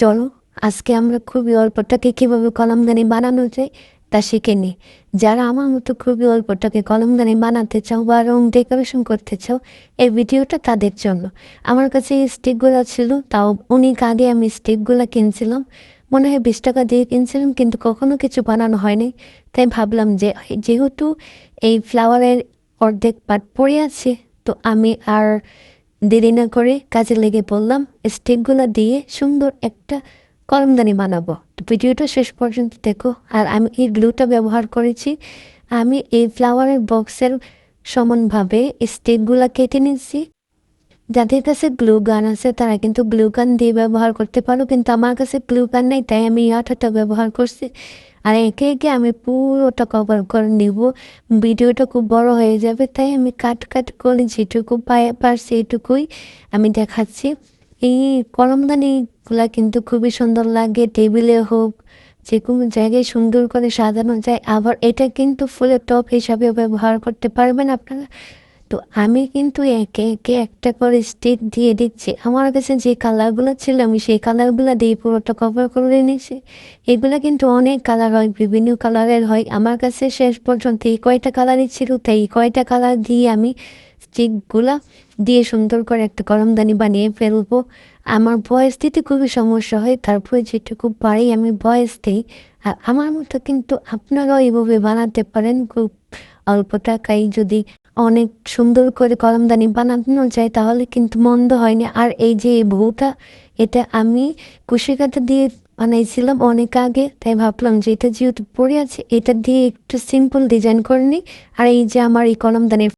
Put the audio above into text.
চলো, আজকে আমরা খুবই অল্পটাকে কীভাবে কলমদানি বানানো যায় তা শিখে নিই যারা আমার মতো খুবই অল্পটাকে কলমদানি বানাতে চাও বা রং ডেকোরেশন করতে চাও, এই ভিডিওটা তাদের জন্য। আমার কাছে এই স্টিকগুলো ছিল, তাও অনেক আগে আমি স্টিকগুলো কিনছিলাম। মনে হয় বিশ টাকা দিয়ে কিনছিলাম, কিন্তু কখনো কিছু বানানো হয়নি। তাই ভাবলাম যে, যেহেতু এই ফ্লাওয়ারের অর্ধেক পাট পড়ে আছে, তো আমি আর দেরি না করে কাজে লেগে পড়লাম, স্টিকগুলো দিয়ে সুন্দর একটা কলমদানি বানাবো। ভিডিওটা শেষ পর্যন্ত দেখো। আর আমি এই গ্লুটা ব্যবহার করেছি। আমি এই ফ্লাওয়ারের বক্সের সমানভাবে স্টিকগুলো কেটে নিচ্ছি যাদের কাছে গ্লু গান আছে, তারা কিন্তু গ্লু গান দিয়ে ব্যবহার করতে পারো, কিন্তু আমার কাছে গ্লু গান নেই, তাই আমি আঠাটা ব্যবহার করছি। আর একে একে আমি পুরোটা কভার করে নিব। ভিডিওটা খুব বড় হয়ে যাবে, তাই আমি কাট কাট করে যেটুকু পারছি এটুকুই আমি দেখাচ্ছি। এই কলমদানিগুলা কিন্তু খুবই সুন্দর লাগে, টেবিলে হোক যে কোনো জায়গায় সুন্দর করে সাজানো যায়। আবার এটা কিন্তু ফুলের টপ হিসাবে ব্যবহার করতে পারবেন আপনারা। তো আমি কিন্তু একে একে একটা করে স্টিক দিয়ে দিচ্ছি। আমার কাছে যে কালারগুলো ছিল, আমি সেই কালারগুলো দিয়ে পুরোটা কভার করে নিয়েছি। এগুলো কিন্তু অনেক কালার হয়, বিভিন্ন কালারের হয়। আমার কাছে শেষ পর্যন্ত এই কয়টা কালারই ছিল, তাই কয়টা কালার দিয়ে আমি স্টিকগুলা দিয়ে সুন্দর করে একটা গরমদানি বানিয়ে ফেলব। আমার ভয়েস দিতে খুবই সমস্যা হয়, তারপরে যেটুকু পারি আমি ভয়েস দিই। আর আমার মতো কিন্তু আপনারাও এইভাবে বানাতে পারেন, খুব অল্প টাকায় যদি অনেক সুন্দর করে কলমদানি বানানো যায় তাহলে কিন্তু মন্দ হয়নি আর এই যে বউটা এটা আমি কুশি কাটা দিয়ে বানাইছিলাম অনেক আগে, তাই ভাবলাম যে এটা যেহেতু পড়ে আছে, এটা দিয়ে একটু সিম্পল ডিজাইন করে নিই। আর এই যে আমার এই কলমদানির